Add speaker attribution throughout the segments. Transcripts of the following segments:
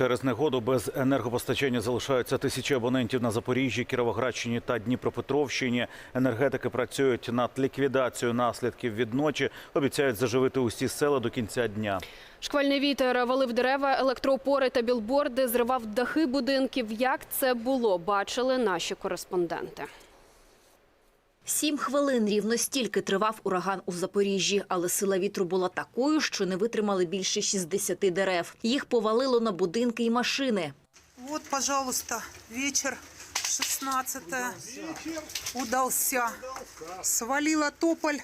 Speaker 1: Через негоду без енергопостачання залишаються тисячі абонентів на Запоріжжі, Кіровоградщині та Дніпропетровщині. Енергетики працюють над ліквідацією наслідків від ночі. Обіцяють заживити усі села до кінця дня.
Speaker 2: Шквальний вітер валив дерева, електроопори та білборди, зривав дахи будинків. Як це було, бачили наші кореспонденти.
Speaker 3: Сім хвилин рівно стільки тривав ураган у Запоріжжі, але сила вітру була такою, що не витримали більше 60 дерев. Їх повалило на будинки і машини.
Speaker 4: Вот, пожалуйста, вечер 16 удался. Свалила тополь,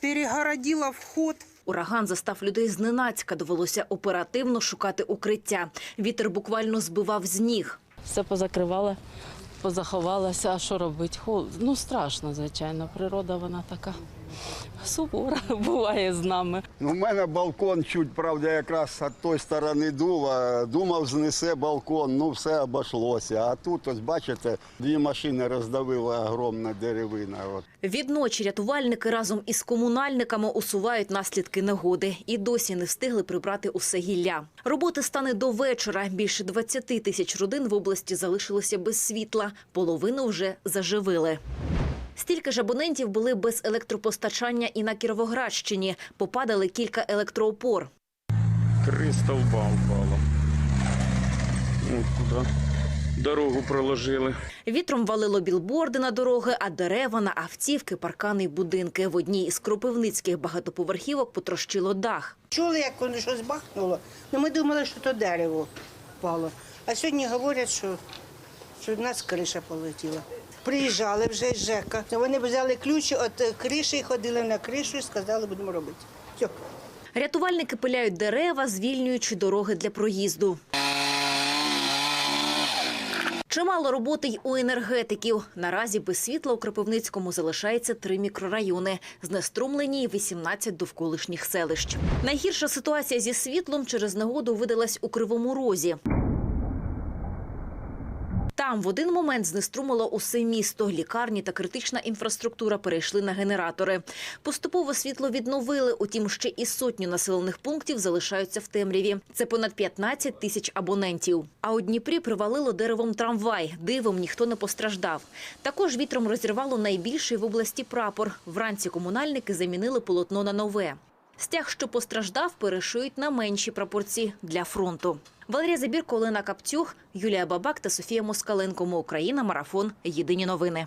Speaker 4: перегородила вход.
Speaker 3: Ураган застав людей зненацька. Довелося оперативно шукати укриття. Вітер буквально збивав з ніг.
Speaker 5: Все позакривала, позаховалася. А що робити? Хол- Ну, страшно, звичайно. Природа вона така сувора буває з нами.
Speaker 6: Ну, У мене балкон чуть, правда, якраз з тої сторони дуло. Думав, знесе балкон, ну все обійшлося. А тут, ось бачите, дві машини роздавила огромна деревина. От.
Speaker 3: Відночі рятувальники разом із комунальниками усувають наслідки негоди і досі не встигли прибрати усе гілля. Роботи стане до вечора. Більше 20 тисяч родин в області залишилося без світла. Половину вже заживили. Стільки ж абонентів були без електропостачання і на Кіровоградщині. Попадали кілька електроопор.
Speaker 7: Три стовба. От куди. Дорогу проложили.
Speaker 3: Вітром валило білборди на дороги, а дерева на автівки, паркани й будинки. В одній із кропивницьких багатоповерхівок потрощило дах.
Speaker 8: Чули, як воно щось бахнуло. Ну, ми думали, що то дерево впало. А сьогодні говорять, що, що в нас криша полетіла. Приїжджали вже з ЖЕКа. Вони взяли ключі від криші, ходили на кришу і сказали, будемо робити. Все.
Speaker 3: Рятувальники пиляють дерева, звільнюючи дороги для проїзду. Чимало роботи й у енергетиків. Наразі без світла у Кропивницькому залишається три мікрорайони, знеструмлені й 18 довколишніх селищ. Найгірша ситуація зі світлом через негоду видалась у Кривому Розі. Там в один момент знеструмило усе місто. Лікарні та критична інфраструктура перейшли на генератори. Поступово світло відновили, утім ще і сотню населених пунктів залишаються в темряві. Це понад 15 тисяч абонентів. А у Дніпрі привалило деревом трамвай. Дивом ніхто не постраждав. Також вітром розірвало найбільший в області прапор. Вранці комунальники замінили полотно на нове. Стяг, що постраждав, перешиють на менші прапорці для фронту. Валерія Забірко, Олена Каптюх, Юлія Бабак та Софія Москаленко. Ми Україна. Марафон. Єдині новини.